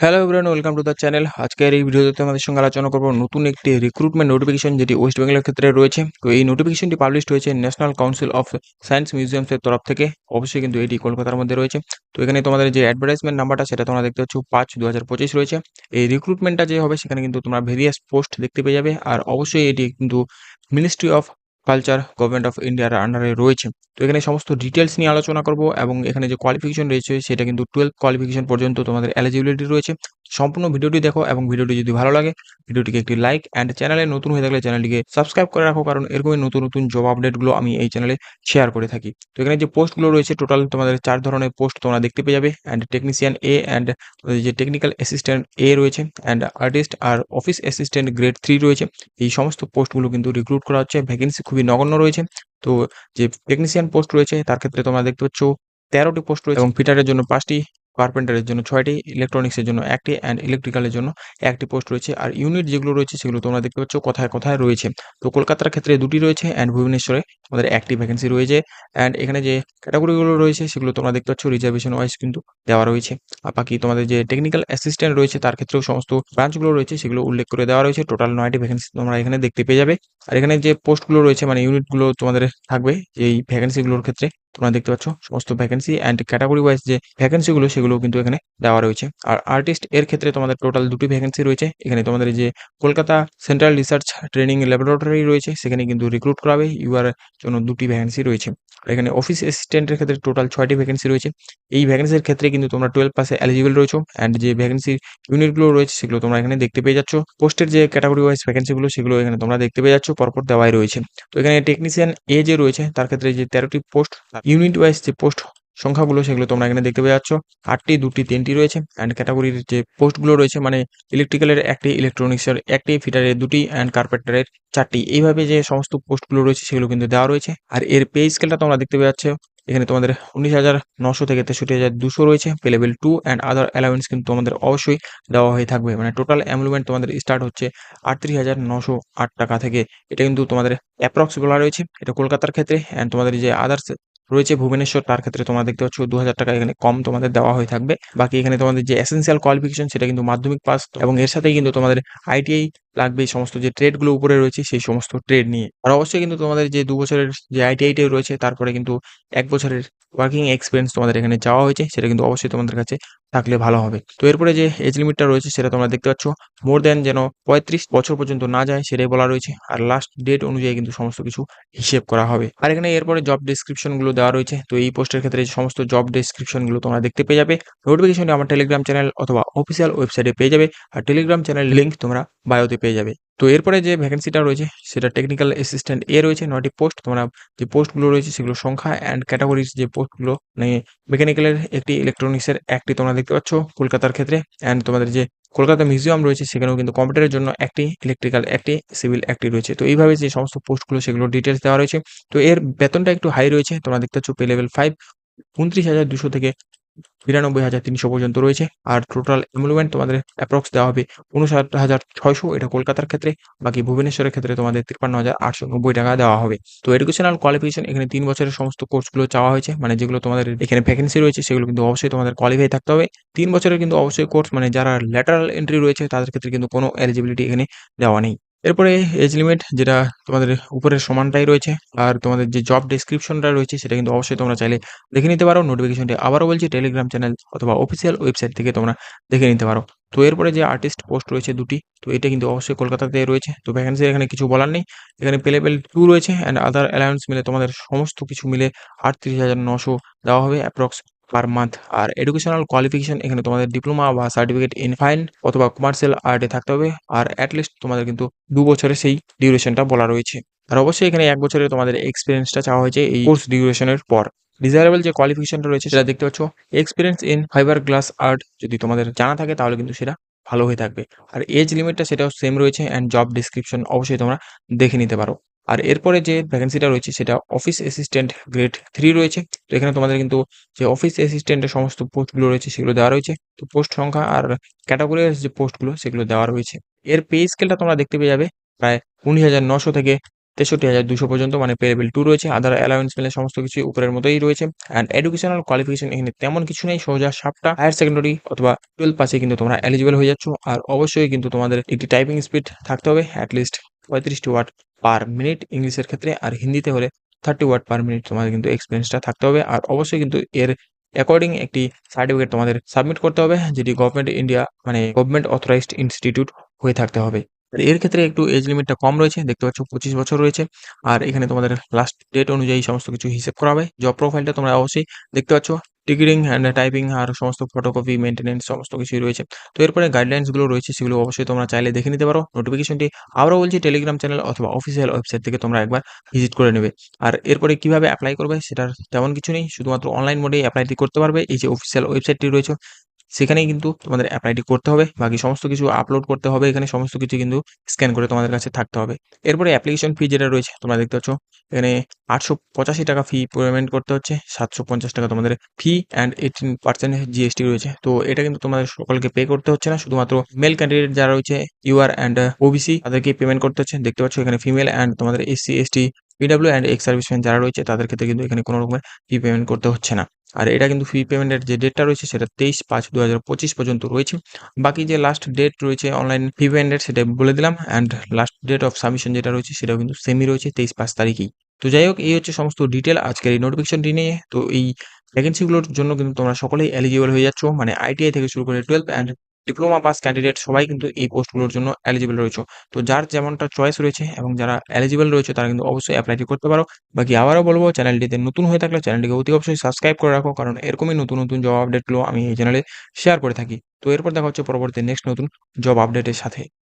Hello everyone welcome to the channel আজকের এই ভিডিওতে আমাদের সঙ্গে আলোচনা করব নতুন একটি রিক্রুটমেন্ট নোটিফিকেশন যেটি ওয়েস্ট বেঙ্গলের ক্ষেত্রে রয়েছে। তো এই নোটিফিকেশনটি পাবলিশ হয়েছে ন্যাশনাল কাউন্সিল অফ সায়েন্স মিউজিয়ামসের তরফ থেকে। অবশ্যই কিন্তু এটি কলকাতার মধ্যে রয়েছে। তো এখানে তোমাদের যে অ্যাডভার্টাইজমেন্ট নাম্বারটা সেটা তোমরা দেখতে পাচ্ছ পাঁচ দু হাজার পঁচিশ রয়েছে। এই রিক্রুটমেন্টটা যে হবে, সেখানে কিন্তু তোমরা ভেরিয়াস পোস্ট দেখতে পেয়ে যাবে। আর অবশ্যই এটি কিন্তু ministry of culture government of ইন্ডিয়ার আন্ডারে রয়েছে। তো এখানে সমস্ত ডিটেলস নিয়ে আলোচনা করব এবং এখানে যে কোয়ালিফিকেশন রয়েছে, সেটা কিন্তু টুয়েলভ কোয়ালিফিকেশন পর্যন্ত তোমাদের এলিজিবিলিটি রয়েছে। সম্পূর্ণ ভিডিওটি দেখো এবং ভিডিওটি যদি ভালো লাগে, ভিডিওটিকে একটি লাইক অ্যান্ড চ্যানেলে নতুন হয়ে থাকলে চ্যানেলটিকে সাবস্ক্রাইব করে রাখো, কারণ এরকমই নতুন নতুন জব আপডেটগুলো আমি এই চ্যানেলে শেয়ার করে থাকি। তো এখানে যে পোস্টগুলো রয়েছে টোটাল তোমাদের চার ধরনের পোস্ট তোমরা দেখতে পেয়ে যাবে। অ্যান্ড টেকনিশিয়ান এ অ্যান্ড যে টেকনিক্যাল অ্যাসিস্ট্যান্ট এ রয়েছে অ্যান্ড আর্টিস্ট আর অফিস অ্যাসিস্ট্যান্ট গ্রেড থ্রি রয়েছে। এই সমস্ত পোস্টগুলো কিন্তু রিক্রুট করা হচ্ছে। ভ্যাকেন্সি খুবই নগণ্য রয়েছে। তো যে টেকনিশিয়ান পোস্ট রয়েছে, তার ক্ষেত্রে তোমরা দেখতে পাচ্ছ তেরোটি পোস্ট রয়েছে এবং ফিটারের জন্য পাঁচটি কার্পেন্টারের জন্য, ছয়টি ইলেকট্রনিক্সের জন্য, একটি অ্যান্ড ইলেকট্রিক্যালের জন্য একটি পোস্ট রয়েছে। আর ইউনিট যেগুলো রয়েছে সেগুলো তোমরা দেখতে পাচ্ছ কোথায় কোথায় রয়েছে। তো কলকাতার ক্ষেত্রে দুটি রয়েছে অ্যান্ড ভুবনেশ্বরে আমাদের একটি ভ্যাকেন্সি রয়েছে। অ্যান্ড এখানে যে ক্যাটাগরিগুলো রয়েছে সেগুলো তোমরা দেখতে পাচ্ছ রিজার্ভেশন ওয়াইজ কিন্তু দেওয়া রয়েছে। আর বাকি তোমাদের যে টেকনিক্যাল অ্যাসিস্ট্যান্ট রয়েছে তার ক্ষেত্রেও সমস্ত ব্রাঞ্চগুলো রয়েছে সেগুলো উল্লেখ করে দেওয়া রয়েছে। টোটাল নয়টি ভ্যাকেন্সি তোমরা এখানে দেখতে পেয়ে যাবে। আর এখানে যে পোস্টগুলো রয়েছে মানে ইউনিটগুলো তোমাদের থাকবে, এই ভ্যাকেন্সিগুলোর ক্ষেত্রে তোমরা দেখতে পাচ্ছ সমস্ত ভ্যাকেন্সি অ্যান্ড ক্যাটাগরি ওয়াইজ যে ভ্যাকেন্সিগুলো সেগুলো কিন্তু এখানে দেওয়া রয়েছে। আর আর্টিস্ট এর ক্ষেত্রে তোমাদের টোটাল দুটি ভ্যাকেন্সি রয়েছে। এখানে তোমাদের যে Kolkata central research training laboratory রয়েছে, সেখানে কিন্তু রিক্রুট করাবে। ইউআর জন্য দুটি ভ্যাকেন্সি রয়েছে। এখানে অফিস অ্যাসিস্ট্যান্টের ক্ষেত্রে টোটাল ছয়টি ভ্যাকেন্সি রয়েছে। এই ভ্যাকেন্সির ক্ষেত্রে কিন্তু তোমরা টুয়েলভ পাসে এলিজিবল রয়েছো। অ্যান্ড যে ভ্যাকেন্সি ইউনিটগুলো রয়েছে, সেগুলো তোমরা এখানে দেখতে পেয়ে যাচ্ছ। পোস্টের যে ক্যাটাগরি ওয়াইজ ভ্যাকেন্সিগুলো সেগুলো এখানে তোমরা দেখতে পেয়ে যাচ্ছ। পরপর দেওয়াই রয়েছে। তো এখানে টেকনিশিয়ান এ যে রয়েছে, তার ক্ষেত্রে যে তেরোটি পোস্ট ইউনিট ওয়াইজ যে পোস্ট সংখ্যাগুলো সেগুলো তোমরা এখানে দেখতে পেয়ে যাচ্ছ। আটটি, দুটি, তিনটি রয়েছে অ্যান্ড ক্যাটাগরির যে পোস্টগুলো রয়েছে মানে ইলেকট্রিক্যালের একটি ইলেকট্রনিক্সের একটি ফিটারের দুটি অ্যান্ড কার্পেন্টারের চারটি। এইভাবে যে সমস্ত পোস্টগুলো রয়েছে সেগুলো কিন্তু দেওয়া রয়েছে। আর এর পে স্কেলটা তোমরা দেখতে পেয়ে যাচ্ছ, এখানে তোমাদের উনিশ হাজার নশো থেকে তেষট্টি হাজার দুশো রয়েছে। Pay level two and other allowance কিন্তু তোমাদের অবশ্যই দেওয়া হয়ে থাকবে। মানে টোটাল অ্যামুলমেন্ট তোমাদের স্টার্ট হচ্ছে আটত্রিশ হাজার নশো আট টাকা থেকে। এটা কিন্তু তোমাদের অ্যাপ্রক্স বলা রয়েছে। এটা কলকাতার ক্ষেত্রে অ্যান্ড তোমাদের যে আদার্স রয়েছে ভুবনেশ্বর, তার ক্ষেত্রে তোমরা দেখতে পাচ্ছ দু হাজার টাকা এখানে কম তোমাদের দেওয়া হয়ে থাকবে। বাকি এখানে তোমাদের যে এসেন্সিয়াল কোয়ালিফিকেশন সেটা কিন্তু মাধ্যমিক পাস এবং এর সাথে কিন্তু তোমাদের আইটিআই লাগবে সমস্ত যে ট্রেডগুলো উপরে রয়েছে, সেই সমস্ত ট্রেড নিয়ে। আর অবশ্যই কিন্তু তোমাদের যে দু বছরের যে আইটিআইটাই রয়েছে, তারপরে কিন্তু এক বছরের ওয়ার্কিং এক্সপিরিয়েন্স তোমাদের এখানে যাওয়া হয়েছে, সেটা কিন্তু অবশ্যই তোমাদের কাছে থাকলে ভালো হবে। তো এরপরে যে এজ লিমিটটা রয়েছে, সেটা তোমরা দেখতে পাচ্ছ মোর দেন যেন পঁয়ত্রিশ বছর পর্যন্ত না যায়, সেটাই বলা রয়েছে। আর লাস্ট ডেট অনুযায়ী কিন্তু সমস্ত কিছু হিসেব করা হবে। আর এখানে এরপরে জব ডিসক্রিপশনগুলো দেওয়া রয়েছে, তো এই পোস্টের ক্ষেত্রে সমস্ত জব ডিসক্রিপশনগুলো তোমরা দেখতে পেয়ে যাবে নোটিফিকেশনটি আমার টেলিগ্রাম চ্যানেল অথবা অফিসিয়াল ওয়েবসাইটে পেয়ে যাবে। আর টেলিগ্রাম চ্যানেল লিঙ্ক তোমরা বায়োতে পেয়ে যাবে। তো এরপরে যে ভ্যাকেন্সিটা রয়েছে, সেটা টেকনিক্যাল অ্যাসিস্ট্যান্ট এ রয়েছে, নয়টি পোস্ট তোমরা যে পোস্টগুলো রয়েছে সেগুলো সংখ্যা অ্যান্ড ক্যাটাগরিজ যে পোস্টগুলো মানে মেকানিক্যালের একটি ইলেকট্রনিক্সের একটি তোমরা দেখতে পাচ্ছ কলকাতার ক্ষেত্রে অ্যান্ড তোমাদের যে কলকাতা মিউজিয়াম রয়েছে, সেখানেও কিন্তু কম্পিউটারের জন্য একটি ইলেকট্রিক্যাল একটি সিভিল একটি রয়েছে। তো এইভাবে যে সমস্ত পোস্টগুলো সেগুলো ডিটেলস দেওয়া রয়েছে। তো এর বেতনটা একটু হাই রয়েছে, তোমরা দেখতে পাচ্ছ পে লেভেল ফাইভ উনত্রিশ হাজার দুশো থেকে বিরানব্বই হাজার তিনশো পর্যন্ত রয়েছে। আর টোটাল এমুলমেন্ট তোমাদের অ্যাপ্রক্স দেওয়া হবে উনষাট হাজার ছয়শো। এটা কলকাতার ক্ষেত্রে, বাকি ভুবনেশ্বরের ক্ষেত্রে তোমাদের তিপ্পান্ন হাজার আটশো নব্বই টাকা দেওয়া হবে। তো এডুকেশনাল কোয়ালিফিকেশন এখানে তিন বছরের সমস্ত কোর্সগুলো চাওয়া হয়েছে। মানে যেগুলো তোমাদের এখানে ভ্যাকেন্সি রয়েছে, সেগুলো কিন্তু অবশ্যই তোমাদের কোয়ালিফাই থাকতে হবে। তিন বছরের কিন্তু অবশ্যই কোর্স মানে যারা ল্যাটারাল এন্ট্রি রয়েছে, তাদের ক্ষেত্রে কিন্তু কোনো এলিজিবিলিটি এখানে দেওয়া নেই। এরপরে এজ লিমিট যেটা তোমাদের উপরের সমানটাই রয়েছে, আর তোমাদের যে জব ডেসক্রিপশনটা রয়েছে সেটা কিন্তু অবশ্যই তোমরা চাইলে দেখে নিতে পারো। নোটিফিকেশনটি আবারও বলছি টেলিগ্রাম চ্যানেল অথবা অফিসিয়াল ওয়েবসাইট থেকে তোমরা দেখে নিতে পারো। তো এরপরে যে আর্টিস্ট পোস্ট রয়েছে দুটি, তো এটা কিন্তু অবশ্যই কলকাতাতে রয়েছে। তো ভ্যাকেন্সি এখানে কিছু বলার নেই। এখানে পে লেভেল টু রয়েছে অ্যান্ড আদার অ্যালাউন্স মিলে তোমাদের সমস্ত কিছু মিলে আটত্রিশ হাজার নশো দেওয়া হবে অ্যাপ্রক্স পার মান্থ আর এডুকেশনাল কোয়ালিফিকেশন এখানে তোমাদের ডিপ্লোমা বা সার্টিফিকেট ইন ফাইন অথবা কমার্শিয়াল আর্টে থাকতে হবে। আর অ্যাটলিস্ট তোমাদের কিন্তু দু বছরের সেই ডিউরেশনটা বলা রয়েছে। আর অবশ্যই এখানে এক বছরের তোমাদের এক্সপিরিয়েন্সটা চাওয়া হয়েছে এই কোর্স ডিউরেশনের পর। ডিজায়ারেবল যে কোয়ালিফিকেশনটা রয়েছে সেটা দেখতে পাচ্ছ। Experience in fibre glass art যদি তোমাদের জানা থাকে তাহলে কিন্তু সেটা ভালো হয়ে থাকবে। আর এজ লিমিটটা সেটাও সেম রয়েছে অ্যান্ড জব ডিসক্রিপশন অবশ্যই তোমরা দেখে নিতে পারো। আর এরপরে যে ভ্যাকেন্সিটা রয়েছে, সেটা অফিস অ্যাসিস্ট্যান্ট গ্রেড থ্রি রয়েছে। তো এখানে তোমাদের কিন্তু যে অফিস অ্যাসিস্ট্যান্টের সমস্ত পোস্টগুলো রয়েছে, সেগুলো দেওয়া রয়েছে। তো পোস্ট সংখ্যা আর ক্যাটাগরি যে পোস্টগুলো সেগুলো দেওয়া রয়েছে। এর পে স্কেলটা তোমরা দেখতে পেয়ে যাবে প্রায় উনিশ হাজার নশো থেকে তেষট্টি হাজার দুশো পর্যন্ত মানে পে লেভেল টু রয়েছে আদার অ্যালাউন্স মিলে সমস্ত কিছু উপরের মতোই রয়েছে। অ্যান্ড এডুকেশনাল কোয়ালিফিকেশন এখানে তেমন কিছু নেই, সোজা সাতটা হায়ার সেকেন্ডারি অথবা টুয়েলভ পাশে কিন্তু তোমরা এলিজিবল হয়ে যাচ্ছ। আর অবশ্যই কিন্তু তোমাদের একটি টাইপিং স্পিড থাকতে হবে অ্যাটলিস্ট পঁয়ত্রিশটি ওয়াট পার মিনিট ইংলিশের ক্ষেত্রে আর হিন্দিতে হলে থার্টি ওয়াট পার মিনিট তোমাদের কিন্তু এক্সপিরিয়েন্সটা থাকতে হবে। আর অবশ্যই কিন্তু এর অ্যাকর্ডিং একটি সার্টিফিকেট তোমাদের সাবমিট করতে হবে, যেটি গভর্নমেন্ট ইন্ডিয়া মানে গভর্নমেন্ট অথরাইজড ইনস্টিটিউট হয়ে থাকতে হবে। এর ক্ষেত্রে একটু এজ লিমিটটা কম রয়েছে। দেখতে পাচ্ছ পঁচিশ বছর রয়েছে। আর এখানে তোমাদের লাস্ট ডেট অনুযায়ী সমস্ত কিছু হিসেব করা হবে। জব প্রোফাইলটা তোমরা অবশ্যই দেখতে পাচ্ছ। টিকিটিং অ্যান্ড টাইপিং আর সমস্ত ফটোকপি মেনটেনেন্স সমস্ত কিছুই রয়েছে। তো এরপরে গাইডলাইন্সগুলো রয়েছে, সেগুলো অবশ্যই তোমরা চাইলে দেখে নিতে পারো। নোটিফিকেশনটি আবারও বলছি টেলিগ্রাম চ্যানেল অথবা অফিসিয়াল ওয়েবসাইট থেকে তোমরা একবার ভিজিট করে নেবে। আর এরপরে কীভাবে অ্যাপ্লাই করবে, সেটার তেমন কিছু নেই। শুধুমাত্র অনলাইন মোডেই অ্যাপ্লাইটি করতে পারবে। এই যে অফিসিয়াল ওয়েবসাইটটি রয়েছে সেখানেই কিন্তু তোমাদের অ্যাপ্লাইটি করতে হবে, বাকি সমস্ত কিছু আপলোড করতে হবে, এখানে সমস্ত কিছু কিন্তু স্ক্যান করে তোমাদের কাছে থাকতে হবে। এরপরে অ্যাপ্লিকেশন ফি যেটা রয়েছে, তোমরা দেখতে পাচ্ছ, এখানে আটশো পঁচাশি টাকা ফি পেমেন্ট করতে হচ্ছে, সাতশো পঞ্চাশ টাকা তোমাদের fee and eighteen percent GST রয়েছে। তো এটা কিন্তু তোমাদের সকলকে পে করতে হচ্ছে না, শুধুমাত্র মেল ক্যান্ডিডেট যারা রয়েছে ইউআর অ্যান্ড ওবিসি তাদেরকে পেমেন্ট করতে হচ্ছে। দেখতে পাচ্ছ, এখানে ফিমেল অ্যান্ড তোমাদের SC ST PW and ex serviceman যারা রয়েছে, তাদের ক্ষেত্রে কিন্তু এখানে কোনো রকমের ফি পেমেন্ট করতে হচ্ছে না। আর এটা কিন্তু ফি পেমেন্টের যে ডেটটা রয়েছে, সেটা তেইশ পাঁচ দু পর্যন্ত রয়েছে। বাকি যে লাস্ট ডেট রয়েছে অনলাইন ফি পেমেন্টের সেটা বলে দিলাম। And last date of submission যেটা রয়েছে, সেটাও কিন্তু সেমই রয়েছে, তেইশ পাঁচ তারিখেই। তো যাই হোক, এই হচ্ছে সমস্ত ডিটেল আজকের এই নোটিফিকেশনটি নিয়ে। তো এই ভ্যাকেন্সিগুলোর জন্য কিন্তু তোমরা সকলেই এলিজিবল হয়ে যাচ্ছ। মানে আইটিআই থেকে শুরু করে twelve and diploma pass candidate সবাই কিন্তু এই পোস্টগুলোর জন্য এলিজিবল রয়েছে। তো যার যেমনটা চয়েস রয়েছে এবং যারা এলিজিবল রয়েছে, তারা কিন্তু অবশ্যই অ্যাপ্লাইটি করতে পারো। বাকি আবারও বলব চ্যানেলটিতে নতুন হয়ে থাকলে চ্যানেলটিকে অতি অবশ্যই সাবস্ক্রাইব করে রাখো, কারণ এরকমই নতুন নতুন জব আপডেটগুলো আমি এই চ্যানেলে শেয়ার করে থাকি। তো এরপর দেখা হচ্ছে পরবর্তী নেক্সট নতুন জব আপডেটের সাথে।